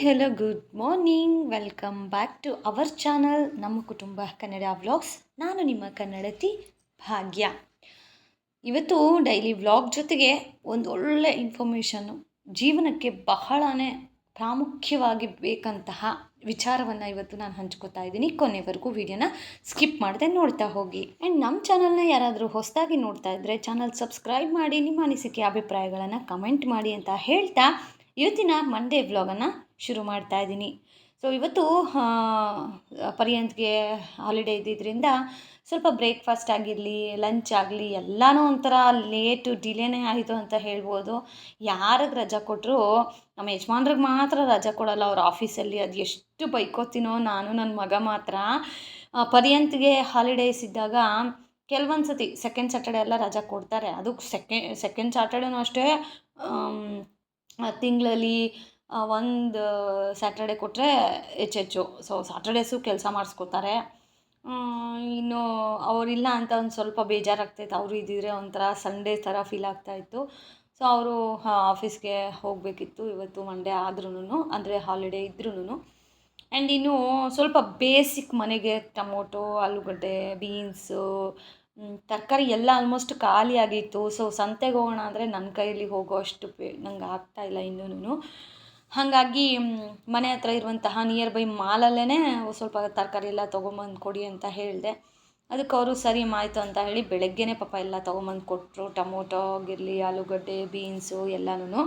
Hello good morning welcome back to our channel ನಮ್ಮ ಕುಟುಂಬ Kannada vlogs. ನಾನು ನಿಮ್ಮ ಕನ್ನಡತಿ ಭಾಗ್ಯ. ಇವತ್ತು ಡೈಲಿ ವ್ಲಾಗ್ ಜೊತೆಗೆ ಒಂದು ಒಳ್ಳೆ ಇನ್ಫಾರ್ಮೇಷನ್ನು ಜೀವನಕ್ಕೆ ಬಹಳನೇ ಪ್ರಾಮುಖ್ಯವಾಗಿ ಬೇಕಂತಹ ವಿಚಾರವನ್ನು ಇವತ್ತು ನಾನು ಹಂಚ್ಕೋತಾ ಇದ್ದೀನಿ. ಕೊನೆವರೆಗೂ ವಿಡಿಯೋನ ಸ್ಕಿಪ್ ಮಾಡದೆ ನೋಡ್ತಾ ಹೋಗಿ. ಆ್ಯಂಡ್ ನಮ್ಮ ಚಾನಲ್ನ ಯಾರಾದರೂ ಹೊಸದಾಗಿ ನೋಡ್ತಾ ಇದ್ದರೆ ಚಾನಲ್ ಸಬ್ಸ್ಕ್ರೈಬ್ ಮಾಡಿ, ನಿಮ್ಮ ಅನಿಸಿಕೆ, ಅಭಿಪ್ರಾಯಗಳನ್ನು ಕಮೆಂಟ್ ಮಾಡಿ ಅಂತ ಹೇಳ್ತಾ ಇವತ್ತಿನ ಮಂಡೇ ವ್ಲಾಗನ್ನು ಶುರು ಮಾಡ್ತಾ ಇದ್ದೀನಿ. ಸೊ ಇವತ್ತು ಪರ್ಯಂತ್ಗೆ ಹಾಲಿಡೇ ಇದ್ದಿದ್ದರಿಂದ ಸ್ವಲ್ಪ ಬ್ರೇಕ್ಫಾಸ್ಟ್ ಆಗಿರಲಿ ಲಂಚ್ ಆಗಲಿ, ಎಲ್ಲನೂ ಒಂಥರ ಲೇಟು ಡಿಲೇನೇ ಆಯಿತು ಅಂತ ಹೇಳ್ಬೋದು. ಯಾರಿಗೆ ರಜಾ ಕೊಟ್ಟರು ನಮ್ಮ ಯಜಮಾನ್ರಿಗೆ ಮಾತ್ರ ರಜಾ ಕೊಡಲ್ಲ. ಅವ್ರ ಆಫೀಸಲ್ಲಿ ಅದು ಎಷ್ಟು ಬೈಕೋತೀನೋ ನಾನು ನನ್ನ ಮಗ ಮಾತ್ರ. ಪರ್ಯಂತ್ಗೆ ಹಾಲಿಡೇಸ್ ಇದ್ದಾಗ ಕೆಲವೊಂದು ಸತಿ ಸೆಕೆಂಡ್ ಸ್ಯಾಟರ್ಡೆ ಎಲ್ಲ ರಜಾ ಕೊಡ್ತಾರೆ. ಅದು ಸೆಕೆ ಸೆಕೆಂಡ್ ಸ್ಯಾಟರ್ಡೇನೂ ಅಷ್ಟೇ ತಿಂಗಳಲ್ಲಿ ಒಂದು ಸ್ಯಾಟರ್ಡೆ ಕೊಟ್ಟರೆ ಹೆಚ್ಚೆಚ್ಚು ಸೊ ಸ್ಯಾಟರ್ಡೇಸು ಕೆಲಸ ಮಾಡಿಸ್ಕೋತಾರೆ. ಇನ್ನು ಅವರಿಲ್ಲ ಅಂತ ಒಂದು ಸ್ವಲ್ಪ ಬೇಜಾರಾಗ್ತಾಯಿತ್ತು ಅವರು ಇದ್ದಿದ್ರೆ ಒಂಥರ ಸಂಡೇ ಥರ ಫೀಲ್ ಆಗ್ತಾಯಿತ್ತು ಸೊ ಅವರು ಆಫೀಸ್ಗೆ ಹೋಗಬೇಕಿತ್ತು ಇವತ್ತು ಮಂಡೇ ಆದ್ರೂ ಅಂದರೆ ಹಾಲಿಡೇ ಇದ್ರೂ ಆ್ಯಂಡ್ ಇನ್ನು ಸ್ವಲ್ಪ ಬೇಸಿಕ್ ಮನೆಗೆ ಟೊಮೊಟೊ, ಆಲೂಗಡ್ಡೆ ಬೀನ್ಸು ತರಕಾರಿ ಎಲ್ಲ ಆಲ್ಮೋಸ್ಟ್ ಖಾಲಿಯಾಗಿತ್ತು. ಸೊ ಸಂತೆಗೆ ಹೋಗೋಣ ಅಂದರೆ ನನ್ನ ಕೈಯಲ್ಲಿ ಹೋಗೋ ಅಷ್ಟು ಪೇ ನಂಗೆ ಆಗ್ತಾಯಿಲ್ಲ ಇನ್ನೂ ಹಾಗಾಗಿ ಮನೆ ಹತ್ರ ಇರುವಂತಹ ನಿಯರ್ ಬೈ ಮಾಲಲ್ಲೇ ಸ್ವಲ್ಪ ತರಕಾರಿ ಎಲ್ಲ ತೊಗೊಂಬಂದು ಕೊಡಿ ಅಂತ ಹೇಳಿದೆ. ಅದಕ್ಕೆ ಅವರು, ಸರಿ, ಮಾಯಿತು ಅಂತ ಹೇಳಿ ಬೆಳಗ್ಗೆನೇ ಪಾಪ ಎಲ್ಲ ತೊಗೊಂಬಂದು ಕೊಟ್ಟರು ಟೊಮೊಟೊ ಆಗಿರಲಿ ಆಲೂಗಡ್ಡೆ, ಬೀನ್ಸು ಎಲ್ಲನೂ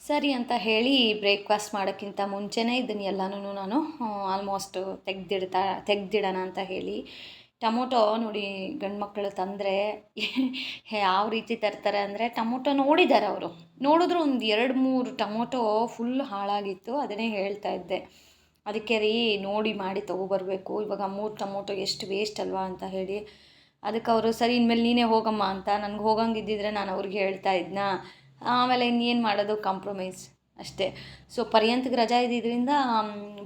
ಸರಿ ಅಂತ ಹೇಳಿ ಬ್ರೇಕ್ಫಾಸ್ಟ್ ಮಾಡೋಕ್ಕಿಂತ ಮುಂಚೆನೇ ಇದನ್ನು ಎಲ್ಲನೂ ನಾನು ಆಲ್ಮೋಸ್ಟ್ ತೆಗೆದಿಡ್ತಾ, ತೆಗೆದಿಡೋಣ ಅಂತ ಹೇಳಿ ಟೊಮೊಟೊ ನೋಡಿ ಗಂಡು ಮಕ್ಕಳು ತಂದರೆ ಯಾವ ರೀತಿ ತರ್ತಾರೆ ಅಂದರೆ ಟೊಮೊಟೊ ನೋಡಿದ್ದಾರೆ ಅವರು. ನೋಡಿದ್ರು ಒಂದು ಎರಡು ಮೂರು ಟೊಮೊಟೊ ಫುಲ್ ಹಾಳಾಗಿತ್ತು, ಅದನ್ನೇ ಹೇಳ್ತಾ ಇದ್ದೆ. ಅದಕ್ಕೆ ರೀ ನೋಡಿ ಮಾಡಿ ತೊಗೊಬರ್ಬೇಕು, ಇವಾಗ ಮೂರು ಟೊಮೊಟೊ ಎಷ್ಟು ವೇಸ್ಟ್ ಅಲ್ವಾ ಅಂತ ಹೇಳಿ. ಅದಕ್ಕೆ ಅವರು, ಸರಿ, ಇನ್ಮೇಲೆ ನೀನೇ ಹೋಗಮ್ಮ ಅಂತ. ನನಗೆ ಹೋಗಂಗಿದ್ದಿದ್ರೆ ನಾನು ಅವ್ರಿಗೆ ಹೇಳ್ತಾ ಇದ್ನ? ಆಮೇಲೆ ಇನ್ನೇನು ಮಾಡೋದು? ಕಾಂಪ್ರಮೈಸ್ ಅಷ್ಟೇ. ಸೊ ಪರ್ಯಂತಕ್ಕೆ ರಜಾ ಇದ್ದಿದ್ದರಿಂದ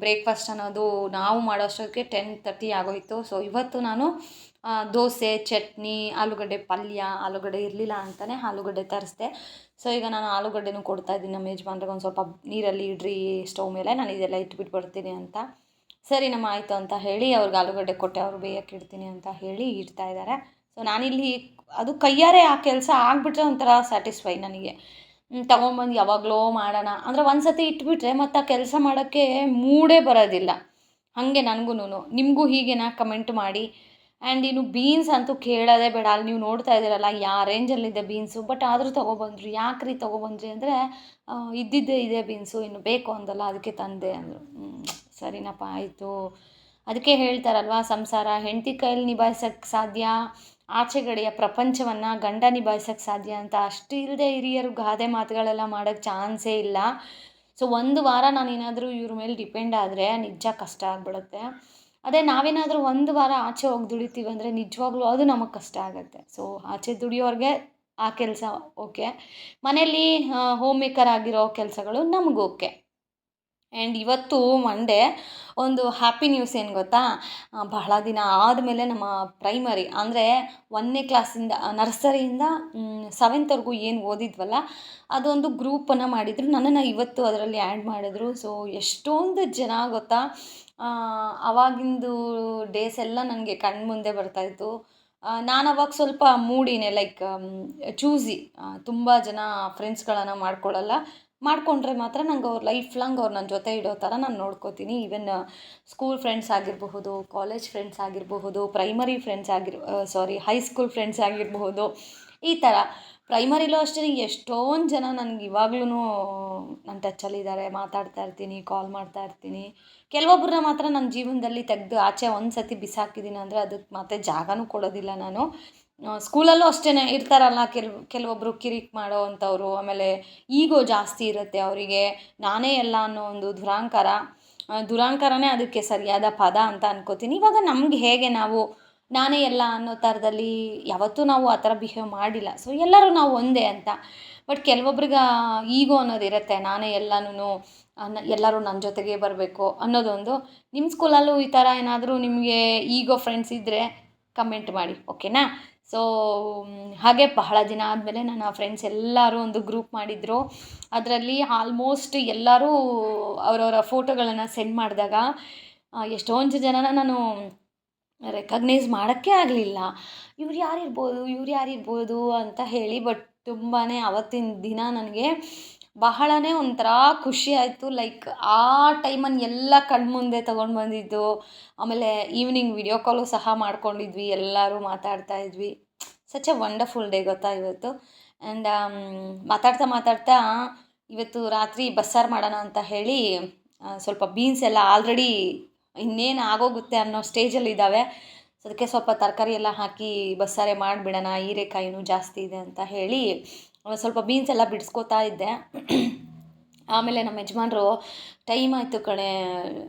ಬ್ರೇಕ್ಫಾಸ್ಟ್ ಅನ್ನೋದು ನಾವು ಮಾಡೋ ಅಷ್ಟೊತ್ತಿಗೆ ಟೆನ್ ತರ್ಟಿ ಆಗೋಯಿತು. ಸೊ ಇವತ್ತು ನಾನು ದೋಸೆ, ಚಟ್ನಿ, ಆಲೂಗಡ್ಡೆ ಪಲ್ಯ, ಆಲೂಗಡ್ಡೆ ಇರಲಿಲ್ಲ ಅಂತಲೇ ಆಲೂಗಡ್ಡೆ ತರಿಸ್ದೆ. ಸೊ ಈಗ ನಾನು ಆಲೂಗಡ್ಡೆನೂ ಕೊಡ್ತಾ ಇದ್ದೀನಿ ನಮ್ಮ ಯಜಮಾನ್ರಿಗೆ. ಒಂದು ಸ್ವಲ್ಪ ನೀರಲ್ಲಿ ಇಡ್ರಿ, ಸ್ಟವ್ ಮೇಲೆ. ನಾನು ಇದೆಲ್ಲ ಇಟ್ಬಿಟ್ಟು ಬರ್ತೀನಿ ಅಂತ. ಸರಿ, ನಮ್ಮ ಆಯಿತು ಅಂತ ಹೇಳಿ ಅವ್ರಿಗೆ ಆಲೂಗಡ್ಡೆ ಕೊಟ್ಟೆ. ಅವ್ರು ಬೇಯಕ್ಕೆ ಇಡ್ತೀನಿ ಅಂತ ಹೇಳಿ ಇಡ್ತಾ ಇದ್ದಾರೆ. ಸೊ ನಾನಿಲ್ಲಿ ಅದು ಕೈಯಾರೆ ಆ ಕೆಲಸ ಆಗಿಬಿಟ್ರೆ ಒಂಥರ ಸ್ಯಾಟಿಸ್ಫೈ ನನಗೆ. ತಗೊಂಬಂದು ಯಾವಾಗಲೋ ಮಾಡೋಣ. ಅಂದರೆ ಒಂದು ಸತಿ ಇಟ್ಬಿಟ್ರೆ ಮತ್ತು ಕೆಲಸ ಮಾಡೋಕ್ಕೆ ಮೂಡೇ ಬರೋದಿಲ್ಲ. ಹಾಗೆ ನನಗೂ ನಿಮಗೂ ಹೀಗೇನಾ ಕಮೆಂಟ್ ಮಾಡಿ. ಆ್ಯಂಡ್ ಇನ್ನು ಬೀನ್ಸ್ ಅಂತೂ ಕೇಳೋದೇ ಬೇಡ. ಅಲ್ಲಿ ನೀವು ನೋಡ್ತಾ ಇದ್ದೀರಲ್ಲ ಯಾವ ರೇಂಜಲ್ಲಿದೆ ಬೀನ್ಸು ಬಟ್ ಆದರೂ ತೊಗೊಬಂದ್ರು. ಯಾಕೆ ರೀ ತೊಗೊಬಂದ್ರಿ ಅಂದರೆ ಇದ್ದಿದ್ದೇ ಇದೆ ಬೀನ್ಸು ಇನ್ನು ಬೇಕು ಅಂದಲ್ಲ, ಅದಕ್ಕೆ ತಂದೆ ಅಂದರು. ಸರಿನಪ್ಪ, ಆಯಿತು. ಅದಕ್ಕೆ ಹೇಳ್ತಾರಲ್ವಾ, ಸಂಸಾರ. ಹೆಂಡತಿ ಕೈಯಲ್ಲಿ ನಿಭಾಯಿಸೋಕ್ಕೆ ಸಾಧ್ಯ? ಆಚೆಗಡೆಯ ಪ್ರಪಂಚವನ್ನು ಗಂಡ ನಿಭಾಯಿಸೋಕ್ಕೆ ಸಾಧ್ಯ ಅಂತ ಅಷ್ಟು ಇಲ್ಲದೆ ಹಿರಿಯರು ಗಾದೆ ಮಾತುಗಳೆಲ್ಲ ಮಾಡೋಕ್ಕೆ ಚಾನ್ಸೇ ಇಲ್ಲ. ಸೊ ಒಂದು ವಾರ ನಾನು ಏನಾದರೂ ಇವ್ರ ಮೇಲೆ ಡಿಪೆಂಡ್ ಆದರೆ ನಿಜ ಕಷ್ಟ ಆಗ್ಬಿಡುತ್ತೆ. ಅದೇ ನಾವೇನಾದರೂ ಒಂದು ವಾರ ಆಚೆ ಹೋಗಿ ದುಡಿತೀವಿ ಅಂದರೆ ನಿಜವಾಗ್ಲೂ ಅದು ನಮಗೆ ಕಷ್ಟ ಆಗುತ್ತೆ. ಸೊ ಆಚೆ ದುಡಿಯೋರಿಗೆ ಆ ಕೆಲಸ ಓಕೆ. ಮನೆಯಲ್ಲಿ ಹೋಮ್ ಮೇಕರ್ ಆಗಿರೋ ಕೆಲಸಗಳು ನಮ್ಗೆ ಓಕೆ. ಆ್ಯಂಡ್ ಇವತ್ತು ಮಂಡೇ ಒಂದು ಹ್ಯಾಪಿ ನ್ಯೂಸ್ ಏನು ಗೊತ್ತಾ? ಬಹಳ ದಿನ ಆದಮೇಲೆ ನಮ್ಮ ಪ್ರೈಮರಿ ಅಂದರೆ ಒಂದನೇ ಕ್ಲಾಸಿಂದ ನರ್ಸರಿಯಿಂದ ಸೆವೆಂತ್ವರೆಗೂ ಏನು ಓದಿದ್ವಲ್ಲ, ಅದೊಂದು ಗ್ರೂಪನ್ನು ಮಾಡಿದರು. ನನ್ನನ್ನು ಇವತ್ತು ಅದರಲ್ಲಿ ಆ್ಯಡ್ ಮಾಡಿದ್ರು. ಸೊ ಎಷ್ಟೊಂದು ಜನ ಗೊತ್ತಾ? ಆವಾಗಿಂದು ಡೇಸ್ ಎಲ್ಲ ನನಗೆ ಕಣ್ಮುಂದೆ ಬರ್ತಾಯಿತ್ತು ನಾನು ಅವಾಗ ಸ್ವಲ್ಪ ಮೂಡಿನೇ ಲೈಕ್ ಚೂಸಿ ತುಂಬ ಜನ ಫ್ರೆಂಡ್ಸ್ಗಳನ್ನು ಮಾಡ್ಕೊಳ್ಳಲ್ಲ ಮಾಡಿಕೊಂಡ್ರೆ ಮಾತ್ರ ನಂಗೆ ಅವ್ರು ಲೈಫ್ ಲಾಂಗ್ ಅವ್ರು ನನ್ನ ಜೊತೆ ಇಡೋ ಥರ ನಾನು ನೋಡ್ಕೋತೀನಿ. ಈವನ್ ಸ್ಕೂಲ್ ಫ್ರೆಂಡ್ಸ್ ಆಗಿರಬಹುದು ಕಾಲೇಜ್ ಫ್ರೆಂಡ್ಸ್ ಆಗಿರಬಹುದು ಪ್ರೈಮರಿ ಫ್ರೆಂಡ್ಸ್ ಆಗಿರ್ ಸಾರಿ ಹೈಸ್ಕೂಲ್ ಫ್ರೆಂಡ್ಸ್ ಆಗಿರಬಹುದು, ಈ ಥರ. ಪ್ರೈಮರಿಲೂ ಅಷ್ಟೇ ಎಷ್ಟೊಂದು ಜನ ನನಗೆ ಇವಾಗ್ಲೂ ನನ್ನ ಟಚ್ಚಲ್ಲಿದ್ದಾರೆ ಮಾತಾಡ್ತಾ ಇರ್ತೀನಿ ಕಾಲ್ ಮಾಡ್ತಾ ಇರ್ತೀನಿ. ಕೆಲವೊಬ್ಬರನ್ನ ಮಾತ್ರ ನನ್ನ ಜೀವನದಲ್ಲಿ ತೆಗೆದು ಆಚೆ ಒಂದು ಸತಿ ಬಿಸಾಕಿದ್ದೀನಿ ಅಂದರೆ ಅದಕ್ಕೆ ಮತ್ತೆ ಜಾಗನೂ ಕೊಡೋದಿಲ್ಲ ನಾನು. ಸ್ಕೂಲಲ್ಲೂ ಅಷ್ಟೇ ಇರ್ತಾರಲ್ಲ, ಕೆಲ್ ಕೆಲವೊಬ್ಬರು ಕಿರಿಕ್ ಮಾಡೋ ಅಂಥವ್ರು, ಆಮೇಲೆ ಈಗೋ ಜಾಸ್ತಿ ಇರುತ್ತೆ ಅವರಿಗೆ. ನಾನೇ ಎಲ್ಲ ಅನ್ನೋ ಒಂದು ದುರಾಂಕಾರ. ದುರಾಂಕಾರನೇ ಅದಕ್ಕೆ ಸರಿಯಾದ ಪದ ಅಂತ ಅನ್ಕೋತೀನಿ. ಇವಾಗ ನಮ್ಗೆ ಹೇಗೆ ನಾವು ನಾನೇ ಎಲ್ಲ ಅನ್ನೋ ಥರದಲ್ಲಿ ಯಾವತ್ತೂ ನಾವು ಆ ಥರ ಬಿಹೇವ್ ಮಾಡಿಲ್ಲ. ಸೊ ಎಲ್ಲರೂ ನಾವು ಒಂದೇ ಅಂತ. ಬಟ್ ಕೆಲವೊಬ್ರಿಗೆ ಈಗೋ ಅನ್ನೋದಿರುತ್ತೆ ನಾನೇ ಎಲ್ಲನೂ ಎಲ್ಲರೂ ನನ್ನ ಜೊತೆಗೆ ಬರಬೇಕು ಅನ್ನೋದೊಂದು. ನಿಮ್ಮ ಸ್ಕೂಲಲ್ಲೂ ಈ ಥರ ಏನಾದರೂ ನಿಮಗೆ ಈಗೋ ಫ್ರೆಂಡ್ಸ್ ಇದ್ದರೆ ಕಮೆಂಟ್ ಮಾಡಿ ಓಕೆನಾ ಸೊ ಹಾಗೆ ಬಹಳ ದಿನ ಆದಮೇಲೆ ನನ್ನ ಫ್ರೆಂಡ್ಸ್ ಎಲ್ಲರೂ ಒಂದು ಗ್ರೂಪ್ ಮಾಡಿದರು. ಅದರಲ್ಲಿ ಆಲ್ಮೋಸ್ಟ್ ಎಲ್ಲರೂ ಅವರವರ ಫೋಟೋಗಳನ್ನು ಸೆಂಡ್ ಮಾಡಿದಾಗ ಎಷ್ಟೊಂದು ಜನನ ನಾನು ರೆಕಗ್ನೈಸ್ ಮಾಡೋಕ್ಕೆ ಆಗಲಿಲ್ಲ. ಇವ್ರು ಯಾರಿರ್ಬೋದು ಇವ್ರು ಯಾರಿರ್ಬೋದು ಅಂತ ಹೇಳಿ ಬಟ್ ತುಂಬಾ ಅವತ್ತಿನ ದಿನ ನನಗೆ ಬಹಳನೇ ಒಂಥರ ಖುಷಿ ಆಯಿತು. ಲೈಕ್ ಆ ಟೈಮನ್ನು ಎಲ್ಲ ಕಣ್ಮುಂದೆ ತಗೊಂಡು ಬಂದಿದ್ದು. ಆಮೇಲೆ ಈವ್ನಿಂಗ್ ವಿಡಿಯೋ ಕಾಲು ಸಹ ಮಾಡ್ಕೊಂಡಿದ್ವಿ. ಎಲ್ಲರೂ ಮಾತಾಡ್ತಾ ಇದ್ವಿ. ಸಚ್ ಎ ವಂಡರ್ಫುಲ್ ಡೇ ಗೊತ್ತಾ ಇವತ್ತು. ಆ್ಯಂಡ್ ಮಾತಾಡ್ತಾ ಮಾತಾಡ್ತಾ ಇವತ್ತು ರಾತ್ರಿ ಬಸ್ಸಾರು ಮಾಡೋಣ ಅಂತ ಹೇಳಿ ಸ್ವಲ್ಪ ಬೀನ್ಸ್ ಎಲ್ಲ ಆಲ್ರೆಡಿ ಇನ್ನೇನು ಆಗೋಗುತ್ತೆ ಅನ್ನೋ ಸ್ಟೇಜಲ್ಲಿ ಇದ್ದಾವೆ ಅದಕ್ಕೆ ಸ್ವಲ್ಪ ತರಕಾರಿ ಎಲ್ಲ ಹಾಕಿ ಬಸ್ಸಾರೆ ಮಾಡಿಬಿಡೋಣ. ಹೀರೆಕಾಯಿನೂ ಜಾಸ್ತಿ ಇದೆ ಅಂತ ಹೇಳಿ ಸ್ವಲ್ಪ ಬೀನ್ಸ್ ಎಲ್ಲ ಬಿಡಿಸ್ಕೋತಾ ಇದ್ದೆ. ಆಮೇಲೆ ನಮ್ಮ ಯಜಮಾನ್ರು, ಟೈಮ್ ಆಯಿತು ಕಣೆ,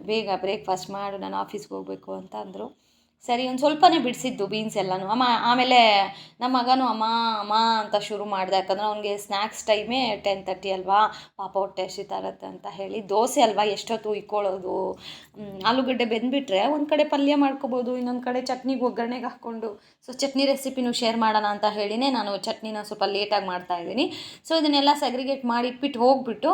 ಬೇಗ ಬ್ರೇಕ್ಫಾಸ್ಟ್ ಮಾಡು, ನಾನು ಆಫೀಸ್ಗೆ ಹೋಗಬೇಕು ಅಂತ ಅಂದರು. ಸರಿ, ಒಂದು ಸ್ವಲ್ಪನೇ ಬಿಡಿಸಿದ್ದು ಬೀನ್ಸ್ ಎಲ್ಲನೂ. ಅಮ್ಮ, ಆಮೇಲೆ ನಮ್ಮ ಮಗನು, ಅಮ್ಮ ಅಮ್ಮ ಅಂತ ಶುರು ಮಾಡ್ದೆ. ಯಾಕಂದ್ರೆ ಅವ್ನಿಗೆ ಸ್ನ್ಯಾಕ್ಸ್ ಟೈಮೇ ಟೆನ್ ತರ್ಟಿ ಅಲ್ವಾ? ಪಾಪ ಹೊಟ್ಟೆ ಹಸಿತಾ ಅಂತ ಹೇಳಿ ದೋಸೆ ಅಲ್ವಾ ಎಷ್ಟೊತ್ತು ಇಕ್ಕೊಳ್ಳೋದು ಆಲೂಗಡ್ಡೆ ಬೆಂದ್ಬಿಟ್ರೆ ಒಂದು ಕಡೆ ಪಲ್ಯ ಮಾಡ್ಕೋಬೋದು, ಇನ್ನೊಂದು ಕಡೆ ಚಟ್ನಿಗೆ ಒಗ್ಗರಣೆಗೆ ಹಾಕ್ಕೊಂಡು. ಸೊ ಚಟ್ನಿ ರೆಸಿಪಿನೂ ಶೇರ್ ಮಾಡೋಣ ಅಂತ ಹೇಳಿನೇ ನಾನು ಚಟ್ನಿನ ಸ್ವಲ್ಪ ಲೇಟಾಗಿ ಮಾಡ್ತಾ ಇದ್ದೀನಿ. ಸೊ ಇದನ್ನೆಲ್ಲ ಸೆಗ್ರಿಗೇಟ್ ಮಾಡಿ ಇಟ್ಬಿಟ್ಟು ಹೋಗ್ಬಿಟ್ಟು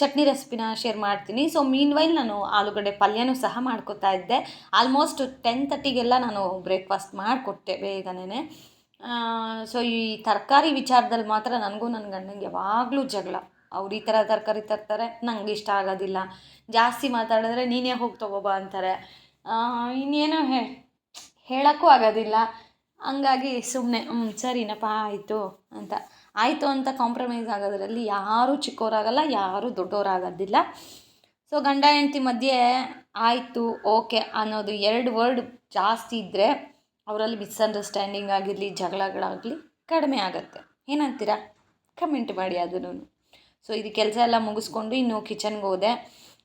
ಚಟ್ನಿ ರೆಸಿಪಿನ ಶೇರ್ ಮಾಡ್ತೀನಿ. ಸೊ ಮೀನ್ ವೈಲ್ ನಾನು ಆಲೂಗಡ್ಡೆ ಪಲ್ಯನೂ ಸಹ ಮಾಡ್ಕೋತಾ ಇದ್ದೆ. ಆಲ್ಮೋಸ್ಟ್ ಟೆನ್ ತರ್ಟಿಗೆಲ್ಲ ನಾನು ಬ್ರೇಕ್ಫಾಸ್ಟ್ ಮಾಡಿಕೊಟ್ಟೆ ಬೇಗನೆ ಸೊ ಈ ತರಕಾರಿ ವಿಚಾರದಲ್ಲಿ ಮಾತ್ರ ನನಗೂ ನನ್ನ ಗಂಡನಿಗೆ ಯಾವಾಗಲೂ ಜಗಳ. ಅವ್ರು ಈ ಥರ ತರಕಾರಿ ತರ್ತಾರೆ, ನಂಗೆ ಇಷ್ಟ ಆಗೋದಿಲ್ಲ. ಜಾಸ್ತಿ ಮಾತಾಡಿದ್ರೆ ನೀನೇ ಹೋಗಿ ತಗೋಬಾ ಅಂತಾರೆ. ಇನ್ನೇನು ಹೇಳೋಕ್ಕೂ ಆಗೋದಿಲ್ಲ. ಹಂಗಾಗಿ ಸುಮ್ಮನೆ ಹ್ಞೂ ಸರಿನಪ್ಪ, ಆಯಿತು ಅಂತ. ಆಯಿತು ಅಂತ ಕಾಂಪ್ರಮೈಸ್ ಆಗೋದ್ರಲ್ಲಿ ಯಾರೂ ಚಿಕ್ಕವರಾಗಲ್ಲ ಯಾರೂ ದೊಡ್ಡವರಾಗೋದಿಲ್ಲ ಸೊ ಗಂಡ ಹೆಂಡತಿ ಮಧ್ಯೆ ಆಯಿತು ಓಕೆ ಅನ್ನೋದು ಎರಡು ವರ್ಡ್ ಜಾಸ್ತಿ ಇದ್ದರೆ ಅವರಲ್ಲಿ ಮಿಸ್ಅಂಡರ್ಸ್ಟ್ಯಾಂಡಿಂಗ್ ಆಗಿರಲಿ, ಜಗಳಗಳಾಗಲಿ ಕಡಿಮೆ ಆಗುತ್ತೆ. ಏನಂತೀರಾ? ಕಮೆಂಟ್ ಮಾಡಿ ಅದನ್ನು. ಸೊ ಇದು ಕೆಲಸ ಎಲ್ಲ ಮುಗಿಸ್ಕೊಂಡು ಇನ್ನು ಕಿಚನ್ಗೆ ಹೋದೆ.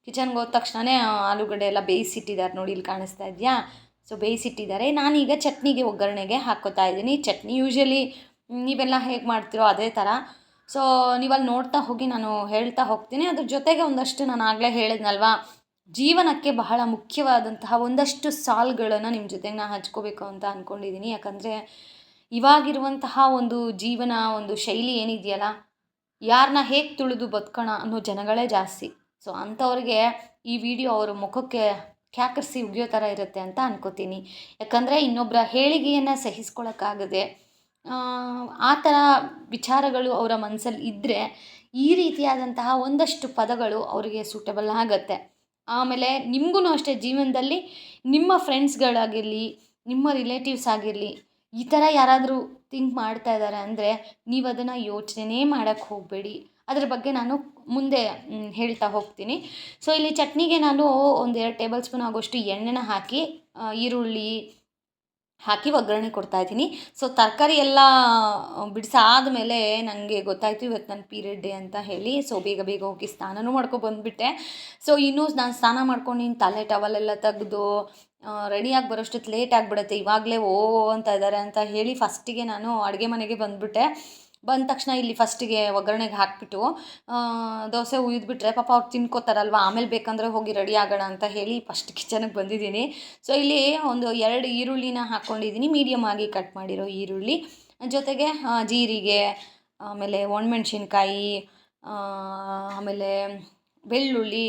ಕಿಚನ್ಗೆ ಹೋದ ತಕ್ಷಣವೇ ಆಲೂಗಡ್ಡೆ ಎಲ್ಲ ಬೇಯಿಸಿಟ್ಟಿದ್ದಾರೆ ನೋಡಿ, ಇಲ್ಲಿ ಕಾಣಿಸ್ತಾ ಇದೆಯಾ? ಸೊ ಬೇಯಿಸಿಟ್ಟಿದ್ದಾರೆ. ನಾನೀಗ ಚಟ್ನಿಗೆ ಒಗ್ಗರಣೆಗೆ ಹಾಕೋತಾ ಇದ್ದೀನಿ. ಚಟ್ನಿ ಯೂಶ್ವಲಿ ನೀವೆಲ್ಲ ಹೇಗೆ ಮಾಡ್ತೀರೋ ಅದೇ ಥರ ಸೊ ನೀವಲ್ಲಿ ನೋಡ್ತಾ ಹೋಗಿ ನಾನು ಹೇಳ್ತಾ ಹೋಗ್ತೀನಿ. ಅದ್ರ ಜೊತೆಗೆ ಒಂದಷ್ಟು ನಾನು ಆಗಲೇ ಹೇಳಿದ್ನಲ್ವಾ? ಜೀವನಕ್ಕೆ ಬಹಳ ಮುಖ್ಯವಾದಂತಹ ಒಂದಷ್ಟು ಸಾಲ್ಗಳನ್ನು ನಿಮ್ಮ ಜೊತೆಗೆ ನಾನು ಹಂಚ್ಕೋಬೇಕು ಅಂತ ಅಂದ್ಕೊಂಡಿದ್ದೀನಿ ಯಾಕಂದರೆ ಇವಾಗಿರುವಂತಹ ಒಂದು ಜೀವನ, ಒಂದು ಶೈಲಿ ಏನಿದೆಯಲ್ಲ ಯಾರನ್ನ ಹೇಗೆ ತುಳಿದು ಬದುಕೋಣ ಅನ್ನೋ ಜನಗಳೇ ಜಾಸ್ತಿ. ಸೊ ಅಂಥವ್ರಿಗೆ ಈ ವಿಡಿಯೋ ಅವರ ಮುಖಕ್ಕೆ ಕ್ಯಾಕರಿಸಿ ಉಗಿಯೋ ಥರ ಇರುತ್ತೆ ಅಂತ ಅನ್ಕೋತೀನಿ. ಯಾಕಂದರೆ ಇನ್ನೊಬ್ಬರ ಹೇಳಿಗೆಯನ್ನು ಸಹಿಸ್ಕೊಳಕ್ಕಾಗದೆ ಆ, ಥರ ವಿಚಾರಗಳು ಅವರ ಮನಸ್ಸಲ್ಲಿ ಇದ್ದರೆ ಈ ರೀತಿಯಾದಂತಹ ಒಂದಷ್ಟು ಪದಗಳು ಅವರಿಗೆ ಸೂಟಬಲ್ ಆಗತ್ತೆ. ಆಮೇಲೆ ನಿಮಗೂ ಅಷ್ಟೇ ಜೀವನದಲ್ಲಿ ನಿಮ್ಮ ಫ್ರೆಂಡ್ಸ್ಗಳಾಗಿರಲಿ ನಿಮ್ಮ ರಿಲೇಟಿವ್ಸ್ ಆಗಿರಲಿ ಈ ಥರ ಯಾರಾದರೂ ಥಿಂಕ್ ಮಾಡ್ತಾ ಇದ್ದಾರೆ ಅಂದರೆ ನೀವು ಅದನ್ನು ಯೋಚನೆನೇ ಮಾಡೋಕ್ಕೆ ಹೋಗಬೇಡಿ. ಅದ್ರ ಬಗ್ಗೆ ನಾನು ಮುಂದೆ ಹೇಳ್ತಾ ಹೋಗ್ತೀನಿ. ಸೊ ಇಲ್ಲಿ ಚಟ್ನಿಗೆ ನಾನು ಒಂದೆರಡು ಟೇಬಲ್ ಸ್ಪೂನ್ ಆಗೋಷ್ಟು ಎಣ್ಣೆನ ಹಾಕಿ ಈರುಳ್ಳಿ ಹಾಕಿ ಒಗ್ಗರಣೆ ಕೊಡ್ತಾ ಇದ್ದೀನಿ. ಸೊ ತರಕಾರಿ ಎಲ್ಲ ಬಿಡಿಸಾದ್ಮೇಲೆ ನನಗೆ ಗೊತ್ತಾಯಿತು ಇವತ್ತು ನನ್ನ ಪೀರಿಯಡ್ ಡೇ ಅಂತ ಹೇಳಿ. ಸೊ ಬೇಗ ಬೇಗ ಹೋಗಿ ಸ್ನಾನನೂ ಮಾಡ್ಕೊ ಬಂದುಬಿಟ್ಟೆ. ಸೊ ಇನ್ನೂ ನಾನು ಸ್ನಾನ ಮಾಡ್ಕೊಂಡು ನೀನು ತಲೆ ಟವಲೆಲ್ಲ ತೆಗೆದು ರೆಡಿಯಾಗಿ ಬರೋಷ್ಟೊತ್ತು ಲೇಟ್ ಆಗಿಬಿಡುತ್ತೆ. ಇವಾಗಲೇ ಓ ಅಂತ ಇದ್ದಾರೆ ಅಂತ ಹೇಳಿ ಫಸ್ಟಿಗೆ ನಾನು ಅಡುಗೆ ಮನೆಗೆ ಬಂದುಬಿಟ್ಟೆ. ಬಂದ ತಕ್ಷಣ ಇಲ್ಲಿ ಫಸ್ಟಿಗೆ ಒಗ್ಗರಣೆಗೆ ಹಾಕಿಬಿಟ್ಟು ದೋಸೆ ಉಯ್ದುಬಿಟ್ರೆ ಪಾಪ ಅವ್ರು ತಿನ್ಕೋತಾರಲ್ವ, ಆಮೇಲೆ ಬೇಕಂದರೆ ಹೋಗಿ ರೆಡಿ ಆಗೋಣ ಅಂತ ಹೇಳಿ ಫಸ್ಟ್ ಕಿಚನಿಗೆ ಬಂದಿದ್ದೀನಿ. ಸೊ ಇಲ್ಲಿ ಒಂದು ಎರಡು ಈರುಳ್ಳಿನ ಹಾಕ್ಕೊಂಡಿದ್ದೀನಿ ಮೀಡಿಯಮ್ ಆಗಿ ಕಟ್ ಮಾಡಿರೋ ಈರುಳ್ಳಿ. ಜೊತೆಗೆ ಜೀರಿಗೆ, ಆಮೇಲೆ ಒಣಮೆಣ್ಸಿನ್ಕಾಯಿ ಆಮೇಲೆ ಬೆಳ್ಳುಳ್ಳಿ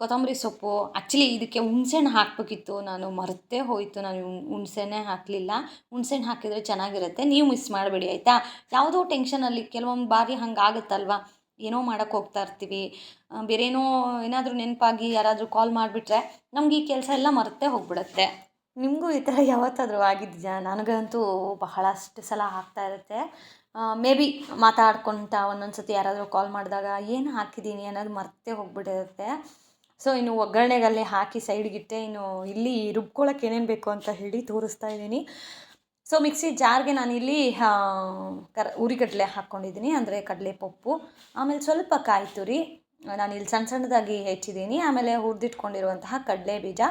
ಕೊತ್ತಂಬರಿ ಸೊಪ್ಪು. ಆ್ಯಕ್ಚುಲಿ ಇದಕ್ಕೆ ಹುಣ್ಸೆಹಣ್ಣು ಹಾಕಬೇಕಿತ್ತು. ನಾನು ಮರೆತೇ ಹೋಯಿತು. ನಾನು ಹುಣ್ಸೆನೇ ಹಾಕಲಿಲ್ಲ. ಹುಣ್ಸೆಹಣ್ಣು ಹಾಕಿದರೆ ಚೆನ್ನಾಗಿರುತ್ತೆ. ನೀವು ಮಿಸ್ ಮಾಡಬೇಡಿ, ಆಯಿತಾ? ಯಾವುದೋ ಟೆನ್ಷನಲ್ಲಿ ಕೆಲವೊಂದು ಬಾರಿ ಹಂಗೆ ಆಗುತ್ತಲ್ವ ಏನೋ ಮಾಡೋಕ್ಕೆ ಹೋಗ್ತಾ ಇರ್ತೀವಿ. ಬೇರೇನೋ ಏನಾದರೂ ನೆನಪಾಗಿ ಯಾರಾದರೂ ಕಾಲ್ ಮಾಡಿಬಿಟ್ರೆ ನಮ್ಗೆ ಈ ಕೆಲಸ ಎಲ್ಲ ಮರೆತೇ ಹೋಗ್ಬಿಡುತ್ತೆ. ನಿಮಗೂ ಈ ಥರ ಯಾವತ್ತಾದರೂ ಆಗಿದೆಯಾ? ನನಗಂತೂ ಬಹಳಷ್ಟು ಸಲ ಆಗ್ತಾ ಇರುತ್ತೆ. ಮೇ ಬಿ ಮಾತಾಡ್ಕೊತ ಒಂದೊಂದು ಸತಿ ಯಾರಾದರೂ ಕಾಲ್ ಮಾಡಿದಾಗ, ಏನು ಹಾಕಿದ್ದೀನಿ ಅನ್ನೋದು ಮರ್ತೇ ಹೋಗ್ಬಿಟ್ಟಿರುತ್ತೆ ಸೊ ಇನ್ನು ಒಗ್ಗರಣೆಗಲ್ಲಿ ಹಾಕಿ ಸೈಡ್ಗಿಟ್ಟೆ ಇನ್ನು ಇಲ್ಲಿ ರುಬ್ಕೊಳಕ್ಕೆ ಏನೇನು ಬೇಕು ಅಂತ ಹೇಳಿ ತೋರಿಸ್ತಾ ಇದ್ದೀನಿ. ಸೊ ಮಿಕ್ಸಿ ಜಾರ್ಗೆ ನಾನಿಲ್ಲಿ ಕರ್, ಉರಿಗಡಲೆ ಹಾಕ್ಕೊಂಡಿದ್ದೀನಿ ಅಂದರೆ ಕಡಲೆ ಪಪ್ಪು ಆಮೇಲೆ ಸ್ವಲ್ಪ ಕಾಯಿ ತುರಿ ನಾನಿಲ್ಲಿ ಸಣ್ಣ ಸಣ್ಣದಾಗಿ ಹೆಚ್ಚಿದ್ದೀನಿ. ಆಮೇಲೆ ಹುರಿದಿಟ್ಕೊಂಡಿರುವಂತಹ ಕಡಲೆ ಬೀಜ.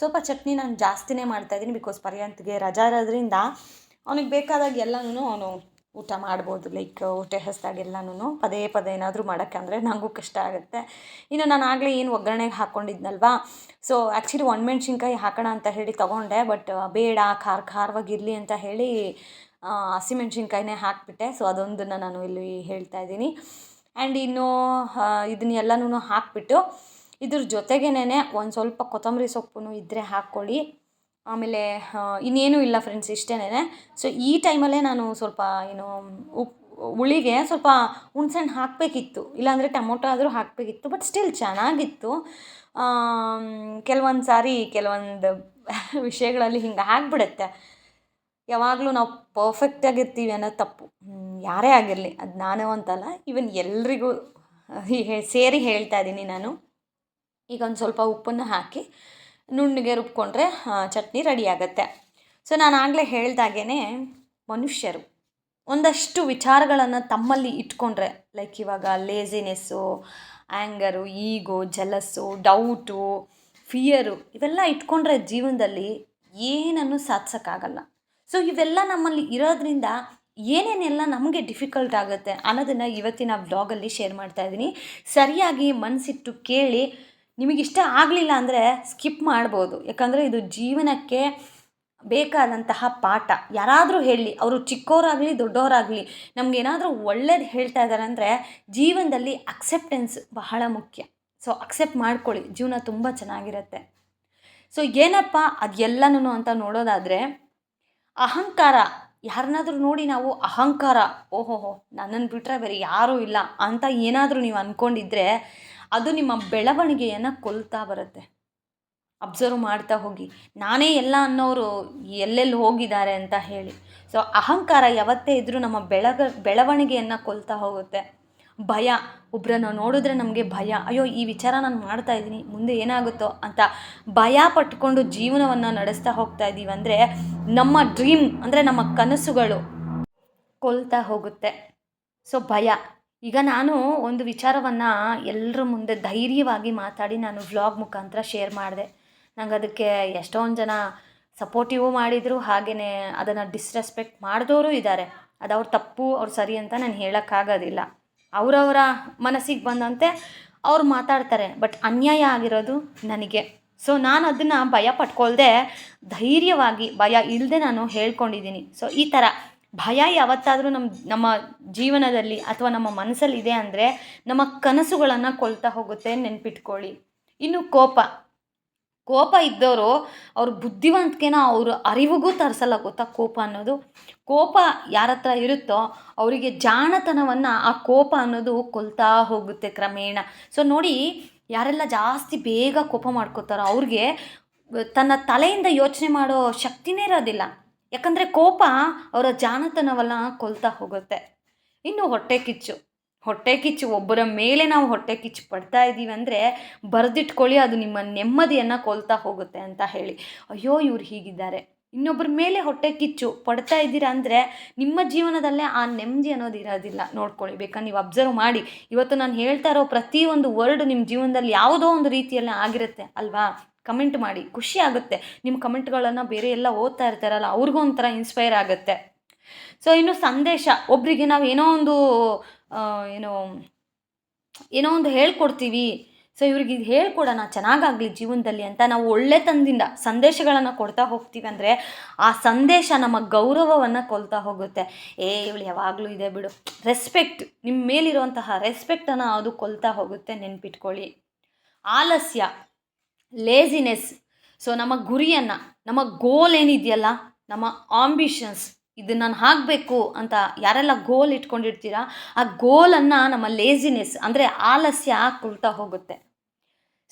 ಸ್ವಲ್ಪ ಚಟ್ನಿ ನಾನು ಜಾಸ್ತಿನೇ ಮಾಡ್ತಾಯಿದ್ದೀನಿ ಬಿಕಾಸ್ ಪರ್ಯಂತ್ಗೆ ರಜಾ ಇರೋದ್ರಿಂದ ಅವನಿಗೆ ಬೇಕಾದಾಗ ಎಲ್ಲನೂ ಅವನು ಊಟ ಮಾಡ್ಬೋದು ಲೈಕ್ ಹೊಟ್ಟೆ ಹಸ್ದಾಗೆಲ್ಲನೂ ಪದೇ ಪದೇ ಏನಾದರೂ ಮಾಡೋಕ್ಕೆ ಅಂದರೆ ನನಗೂ ಕಷ್ಟ ಆಗುತ್ತೆ. ಇನ್ನು ನಾನು ಆಗಲೇ ಏನು ಒಗ್ಗರಣೆಗೆ ಹಾಕ್ಕೊಂಡಿದ್ನಲ್ವಾ ಸೊ ಆ್ಯಕ್ಚುಲಿ ಒಣಮೆಣ್ಸಿನ್ಕಾಯಿ ಹಾಕೋಣ ಅಂತ ಹೇಳಿ ತೊಗೊಂಡೆ ಬಟ್ ಬೇಡ, ಖಾರ ಖಾರವಾಗಿರಲಿ ಅಂತ ಹೇಳಿ ಹಸಿಮೆಣ್ಸಿನ್ಕಾಯಿನೇ ಹಾಕಿಬಿಟ್ಟೆ. ಸೊ ಅದೊಂದನ್ನು ನಾನು ಇಲ್ಲಿ ಹೇಳ್ತಾ ಇದ್ದೀನಿ. ಆ್ಯಂಡ್ ಇನ್ನು ಇದನ್ನೆಲ್ಲನೂ ಹಾಕಿಬಿಟ್ಟು ಇದ್ರ ಜೊತೆಗೇನೆ ಒಂದು ಸ್ವಲ್ಪ ಕೊತ್ತಂಬರಿ ಸೊಪ್ಪು ಇದ್ದರೆ ಹಾಕ್ಕೊಳ್ಳಿ. ಆಮೇಲೆ ಇನ್ನೇನೂ ಇಲ್ಲ ಫ್ರೆಂಡ್ಸ್ ಇಷ್ಟೇನೆ ಸೊ ಈ ಟೈಮಲ್ಲೇ ನಾನು ಸ್ವಲ್ಪ, ಏನು ಉಪ್ಪು ಹುಳಿಗೆ ಸ್ವಲ್ಪ ಹುಣ್ಸೆಹಣ್ಣು ಹಾಕಬೇಕಿತ್ತು. ಇಲ್ಲಾಂದರೆ ಟೊಮೊಟೊ ಆದರೂ ಹಾಕಬೇಕಿತ್ತು ಬಟ್ ಸ್ಟಿಲ್ ಚೆನ್ನಾಗಿತ್ತು. ಕೆಲವೊಂದು ಸಾರಿ ಕೆಲವೊಂದು ವಿಷಯಗಳಲ್ಲಿ ಹಿಂಗೆ ಆಗಿಬಿಡುತ್ತೆ. ಯಾವಾಗಲೂ ನಾವು ಪರ್ಫೆಕ್ಟಾಗಿರ್ತೀವಿ ಅನ್ನೋದು ತಪ್ಪು. ಯಾರೇ ಆಗಿರಲಿ, ಅದು ನಾನು ಅಂತಲ್ಲ ಈವನ್ ಎಲ್ರಿಗೂ ಸೇರಿ ಹೇಳ್ತಾ ಇದ್ದೀನಿ ನಾನು. ಈಗ ಒಂದು ಸ್ವಲ್ಪ ಉಪ್ಪನ್ನು ಹಾಕಿ ನುಣ್ಣಗೆ ರುಬ್ಕೊಂಡ್ರೆ ಚಟ್ನಿ ರೆಡಿ ಆಗುತ್ತೆ. ಸೊ ನಾನು ಆಗಲೇ ಹೇಳ್ದಾಗೇ ಮನುಷ್ಯರು ಒಂದಷ್ಟು ವಿಚಾರಗಳನ್ನು ತಮ್ಮಲ್ಲಿ ಇಟ್ಕೊಂಡ್ರೆ ಲೈಕ್ ಇವಾಗ laziness anger ego jealousy doubt fear ಇವೆಲ್ಲ ಇಟ್ಕೊಂಡ್ರೆ ಜೀವನದಲ್ಲಿ ಏನನ್ನು ಸಾಧಿಸೋಕ್ಕಾಗಲ್ಲ. ಸೊ ಇವೆಲ್ಲ ನಮ್ಮಲ್ಲಿ ಇರೋದ್ರಿಂದ ಏನೇನೆಲ್ಲ ನಮಗೆ ಡಿಫಿಕಲ್ಟ್ ಆಗುತ್ತೆ ಅನ್ನೋದನ್ನು ಇವತ್ತಿನ ವ್ಲಾಗಲ್ಲಿ ಶೇರ್ ಮಾಡ್ತಾ ಇದ್ದೀನಿ. ಸರಿಯಾಗಿ ಮನಸ್ಸಿಟ್ಟು ಕೇಳಿ ನಿಮಗಿಷ್ಟ ಆಗಲಿಲ್ಲ ಅಂದರೆ ಸ್ಕಿಪ್ ಮಾಡ್ಬೋದು. ಯಾಕಂದರೆ ಇದು ಜೀವನಕ್ಕೆ ಬೇಕಾದಂತಹ ಪಾಠ. ಯಾರಾದರೂ ಹೇಳಲಿ ಅವರು ಚಿಕ್ಕವರಾಗಲಿ ದೊಡ್ಡವರಾಗಲಿ ನಮಗೇನಾದರೂ ಒಳ್ಳೇದು ಹೇಳ್ತಾ ಇದ್ದಾರೆ ಅಂದರೆ ಜೀವನದಲ್ಲಿ ಅಕ್ಸೆಪ್ಟೆನ್ಸ್ ಬಹಳ ಮುಖ್ಯ. ಸೊ ಅಕ್ಸೆಪ್ಟ್ ಮಾಡ್ಕೊಳ್ಳಿ. ಜೀವನ ತುಂಬ ಚೆನ್ನಾಗಿರುತ್ತೆ. ಸೊ ಏನಪ್ಪ? ಅದೆಲ್ಲನೂ ಅಂತ ನೋಡೋದಾದರೆ, ಅಹಂಕಾರ. ಯಾರನ್ನಾದರೂ ನೋಡಿ ನಾವು ಅಹಂಕಾರ. ಓಹೋಹೋ ನನ್ನನ್ನು ಬಿಟ್ಟರೆ ಬೇರೆ ಯಾರೂ ಇಲ್ಲ ಅಂತ ಏನಾದರೂ ನೀವು ಅಂದ್ಕೊಂಡಿದ್ರೆ ಅದು ನಿಮ್ಮ ಬೆಳವಣಿಗೆಯನ್ನು ಕೊಲ್ತಾ ಬರುತ್ತೆ. ಅಬ್ಸರ್ವ್ ಮಾಡ್ತಾ ಹೋಗಿ. ನಾನೇ ಎಲ್ಲ ಅನ್ನೋರು ಎಲ್ಲೆಲ್ಲಿ ಹೋಗಿದ್ದಾರೆ ಅಂತ ಹೇಳಿ. ಸೊ ಅಹಂಕಾರ ಯಾವತ್ತೇ ಇದ್ದರೂ ನಮ್ಮ ಬೆಳಗ, ಬೆಳವಣಿಗೆಯನ್ನು ಕೊಲ್ತಾ ಹೋಗುತ್ತೆ. ಭಯ ಒಬ್ಬರನ್ನ ನೋಡಿದ್ರೆ ನಮಗೆ ಭಯ. ಅಯ್ಯೋ, ಈ ವಿಚಾರ ನಾನು ಮಾಡ್ತಾ ಇದ್ದೀನಿ, ಮುಂದೆ ಏನಾಗುತ್ತೋ ಅಂತ ಭಯ ಪಟ್ಕೊಂಡು ಜೀವನವನ್ನು ನಡೆಸ್ತಾ ಹೋಗ್ತಾ ಇದ್ದೀವಿ ಅಂದರೆ ನಮ್ಮ ಡ್ರೀಮ್ ಅಂದರೆ ನಮ್ಮ ಕನಸುಗಳು ಕೊಲ್ತಾ ಹೋಗುತ್ತೆ. ಸೊ ಭಯ. ಈಗ ನಾನು ಒಂದು ವಿಚಾರವನ್ನು ಎಲ್ಲರ ಮುಂದೆ ಧೈರ್ಯವಾಗಿ ಮಾತಾಡಿ ನಾನು ವ್ಲಾಗ್ ಮುಖಾಂತರ ಶೇರ್ ಮಾಡಿದೆ. ನಂಗೆ ಅದಕ್ಕೆ ಎಷ್ಟೊಂದು ಜನ ಸಪೋರ್ಟಿವೂ ಮಾಡಿದರು ಹಾಗೆಯೇ ಅದನ್ನು ಡಿಸ್ರೆಸ್ಪೆಕ್ಟ್ ಮಾಡಿದವರು ಇದ್ದಾರೆ ಅದು ಅವ್ರ ತಪ್ಪು, ಅವ್ರು ಸರಿ ಅಂತ ನಾನು ಹೇಳೋಕ್ಕಾಗೋದಿಲ್ಲ ಅವರವರ ಮನಸ್ಸಿಗೆ ಬಂದಂತೆ ಅವ್ರು ಮಾತಾಡ್ತಾರೆ, ಬಟ್ ಅನ್ಯಾಯ ಆಗಿರೋದು ನನಗೆ. ಸೊ ನಾನು ಅದನ್ನು ಭಯ ಪಟ್ಕೊಳ್ದೆ, ಧೈರ್ಯವಾಗಿ ಭಯ ಇಲ್ಲದೆ ನಾನು ಹೇಳ್ಕೊಂಡಿದ್ದೀನಿ ಸೊ ಈ ಥರ ಭಯ ಯಾವತ್ತಾದರೂ ನಮ್ಮ ನಮ್ಮ ಜೀವನದಲ್ಲಿ ಅಥವಾ ನಮ್ಮ ಮನಸ್ಸಲ್ಲಿ ಇದೆ ಅಂದರೆ ನಮ್ಮ ಕನಸುಗಳನ್ನು ಕೊಲ್ತಾ ಹೋಗುತ್ತೆ ನೆನ್ಪಿಟ್ಕೊಳ್ಳಿ. ಇನ್ನು ಕೋಪ. ಕೋಪ ಇದ್ದವರು ಅವ್ರ ಬುದ್ಧಿವಂತಿಕೆನ ಅವರು ಅರಿವಿಗೂ ತರಿಸಲ್ಲ ಗೊತ್ತಾ ಕೋಪ ಅನ್ನೋದು? ಕೋಪ ಯಾರ ಹತ್ರ ಇರುತ್ತೋ ಅವರಿಗೆ ಜಾಣತನವನ್ನು ಆ ಕೋಪ ಅನ್ನೋದು ಕೊಲ್ತಾ ಹೋಗುತ್ತೆ ಕ್ರಮೇಣ. ಸೊ ನೋಡಿ, ಯಾರೆಲ್ಲ ಜಾಸ್ತಿ ಬೇಗ ಕೋಪ ಮಾಡ್ಕೋತಾರೋ ಅವ್ರಿಗೆ, ತನ್ನ ತಲೆಯಿಂದ ಯೋಚನೆ ಮಾಡೋ ಶಕ್ತಿನೇ ಇರೋದಿಲ್ಲ. ಯಾಕಂದರೆ ಕೋಪ ಅವರ ಜಾಣತನವನ್ನ ಕೊಲ್ತಾ ಹೋಗುತ್ತೆ. ಇನ್ನು ಹೊಟ್ಟೆ ಕಿಚ್ಚು. ಹೊಟ್ಟೆ ಕಿಚ್ಚು, ಒಬ್ಬರ ಮೇಲೆ ನಾವು ಹೊಟ್ಟೆ ಕಿಚ್ಚು ಪಡ್ತಾ ಇದ್ದೀವಿ ಅಂದರೆ ಬರೆದಿಟ್ಕೊಳ್ಳಿ, ಅದು ನಿಮ್ಮ ನೆಮ್ಮದಿಯನ್ನು ಕೊಲ್ತಾ ಹೋಗುತ್ತೆ ಅಂತ ಹೇಳಿ. ಅಯ್ಯೋ, ಇವ್ರು ಹೀಗಿದ್ದಾರೆ. ಇನ್ನೊಬ್ಬರ ಮೇಲೆ ಹೊಟ್ಟೆ ಕಿಚ್ಚು ಪಡ್ತಾ ಇದ್ದೀರಾ ಅಂದರೆ ನಿಮ್ಮ ಜೀವನದಲ್ಲೇ ಆ ನೆಮ್ಮದಿ ಅನ್ನೋದು ಇರೋದಿಲ್ಲ. ನೋಡ್ಕೊಳ್ಳಿ ಬೇಕಾದ್ರೆ ನೀವು ಅಬ್ಸರ್ವ್ ಮಾಡಿ. ಇವತ್ತು ನಾನು ಹೇಳ್ತಾ ಇರೋ ಪ್ರತಿಯೊಂದು ವರ್ಡ್ ನಿಮ್ಮ ಜೀವನದಲ್ಲಿ ಯಾವುದೋ ಒಂದು ರೀತಿಯಲ್ಲಿ ಆಗಿರುತ್ತೆ, ಅಲ್ವಾ? ಕಮೆಂಟ್ ಮಾಡಿ. ಖುಷಿ ಆಗುತ್ತೆ. ನಿಮ್ಮ ಕಮೆಂಟ್ಗಳನ್ನು ಬೇರೆ ಎಲ್ಲ ಓದ್ತಾ ಇರ್ತಾರಲ್ಲ, ಅವ್ರಿಗೂ ಒಂಥರ ಇನ್ಸ್ಪೈರ್ ಆಗುತ್ತೆ. ಸೊ ಇನ್ನು ಸಂದೇಶ. ಒಬ್ಬರಿಗೆ ನಾವು ಏನೋ ಒಂದು ಏನು, ಏನೋ ಒಂದು ಹೇಳ್ಕೊಡ್ತೀವಿ. ಸೊ ಇವ್ರಿಗೆ ಇದು ಹೇಳ್ಕೊಡೋಣ. ಚೆನ್ನಾಗಾಗಲಿ ಜೀವನದಲ್ಲಿ ಅಂತ ನಾವು ಒಳ್ಳೆತನದಿಂದ ಸಂದೇಶಗಳನ್ನು ಕೊಡ್ತಾ ಹೋಗ್ತೀವಿ ಅಂದರೆ, ಆ ಸಂದೇಶ ನಮ್ಮ ಗೌರವವನ್ನು ಕೊಲ್ತಾ ಹೋಗುತ್ತೆ. ಏ, ಇವಳು ಯಾವಾಗಲೂ ಇದೆ ಬಿಡು. ರೆಸ್ಪೆಕ್ಟ್ ನಿಮ್ಮ ಮೇಲಿರುವಂತಹ ರೆಸ್ಪೆಕ್ಟನ್ನು ಅದು ಕೊಲ್ತಾ ಹೋಗುತ್ತೆ ನೆನ್ಪಿಟ್ಕೊಳ್ಳಿ. ಆಲಸ್ಯ. ಲೇಝಿನೆಸ್ ಸೊ ನಮ್ಮ ಗುರಿಯನ್ನು, ನಮ್ಮ ಗೋಲ್ ಏನಿದೆಯಲ್ಲ, ನಮ್ಮ ಆಂಬಿಷನ್ಸ್ ಇದನ್ನು ನಾನು ಆಗಬೇಕು ಅಂತ ಯಾರೆಲ್ಲ ಗೋಲ್ ಇಟ್ಕೊಂಡಿರ್ತೀರ, ಆ ಗೋಲನ್ನು ನಮ್ಮ ಲೇಸಿನೆಸ್ ಅಂದರೆ ಆಲಸ್ಯ ಕೊಳ್ತಾ ಹೋಗುತ್ತೆ.